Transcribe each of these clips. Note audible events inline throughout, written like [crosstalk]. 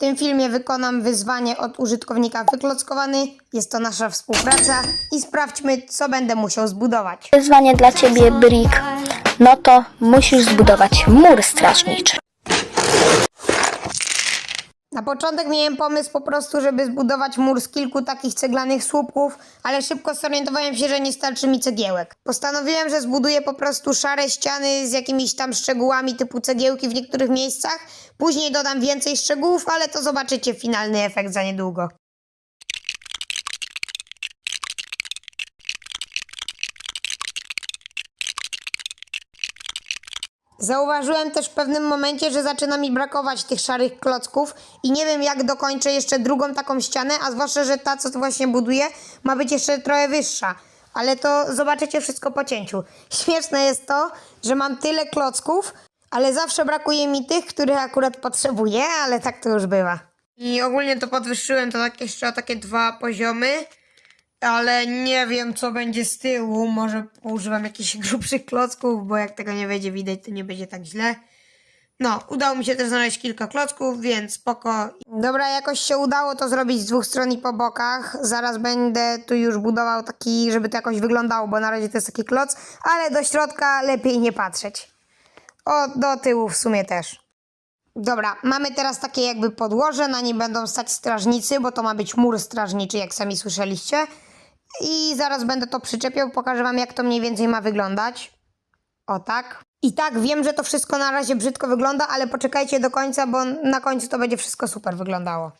tym filmie wykonam wyzwanie od użytkownika wyklockowany. Jest to nasza współpraca i sprawdźmy, co będę musiał zbudować. Wyzwanie dla ciebie, Brick. No to musisz zbudować mur strażniczy. Na początek miałem pomysł po prostu, żeby zbudować mur z kilku takich ceglanych słupków, ale szybko zorientowałem się, że nie starczy mi cegiełek. Postanowiłem, że zbuduję po prostu szare ściany z jakimiś tam szczegółami typu cegiełki w niektórych miejscach. Później dodam więcej szczegółów, ale to zobaczycie finalny efekt za niedługo. Zauważyłem też w pewnym momencie, że zaczyna mi brakować tych szarych klocków i nie wiem jak dokończę jeszcze drugą taką ścianę, a zwłaszcza, że ta co właśnie buduję ma być jeszcze trochę wyższa. Ale to zobaczycie wszystko po cięciu. Śmieszne jest to, że mam tyle klocków, ale zawsze brakuje mi tych, których akurat potrzebuję, ale tak to już bywa. I ogólnie to podwyższyłem to tak jeszcze o takie dwa poziomy. Ale nie wiem, co będzie z tyłu. Może używam jakichś [laughs] grubszych klocków, bo jak tego nie będzie widać, to nie będzie tak źle. No, udało mi się też znaleźć kilka klocków, więc spoko. Dobra, jakoś się udało to zrobić z dwóch stron i po bokach. Zaraz będę tu już budował taki, żeby to jakoś wyglądało, bo na razie to jest taki kloc, ale do środka lepiej nie patrzeć. O, do tyłu w sumie też. Dobra, mamy teraz takie jakby podłoże, na nim będą stać strażnicy, bo to ma być mur strażniczy, jak sami słyszeliście. I zaraz będę to przyczepiał, pokażę wam jak to mniej więcej ma wyglądać. O tak. I tak, wiem, że to wszystko na razie brzydko wygląda, ale poczekajcie do końca, bo na końcu to będzie wszystko super wyglądało.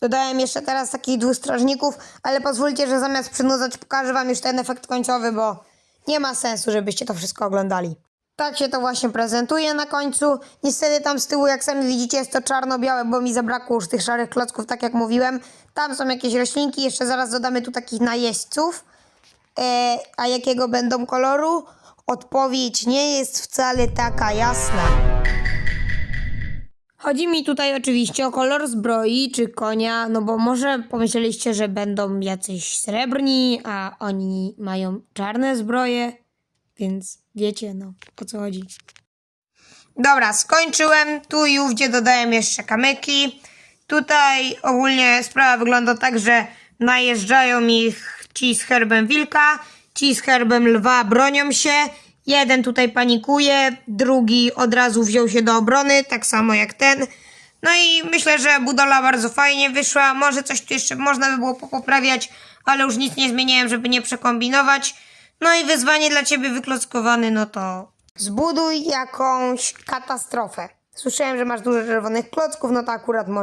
Dodałem jeszcze teraz takich dwóch strażników, ale pozwólcie, że zamiast przynudzać pokażę wam już ten efekt końcowy, bo nie ma sensu, żebyście to wszystko oglądali. Tak się to właśnie prezentuje na końcu. Niestety tam z tyłu, jak sami widzicie, jest to czarno-białe, bo mi zabrakło już tych szarych klocków, tak jak mówiłem. Tam są jakieś roślinki, jeszcze zaraz dodamy tu takich najeźdźców. E, a jakiego będą koloru? Odpowiedź nie jest wcale taka jasna. Chodzi mi tutaj oczywiście o kolor zbroi czy konia, no bo może pomyśleliście, że będą jacyś srebrni, a oni mają czarne zbroje, więc wiecie no o co chodzi. Dobra, skończyłem. Tu i ówdzie dodałem jeszcze kamyki. Tutaj ogólnie sprawa wygląda tak, że najeżdżają ich ci z herbem wilka, ci z herbem lwa bronią się. Jeden tutaj panikuje, drugi od razu wziął się do obrony, tak samo jak ten. No i myślę, że budola bardzo fajnie wyszła. Może coś tu jeszcze można by było poprawiać, ale już nic nie zmieniałem, żeby nie przekombinować. No i wyzwanie dla ciebie wyklockowany, no to zbuduj jakąś katastrofę. Słyszałem, że masz dużo czerwonych klocków, no to akurat może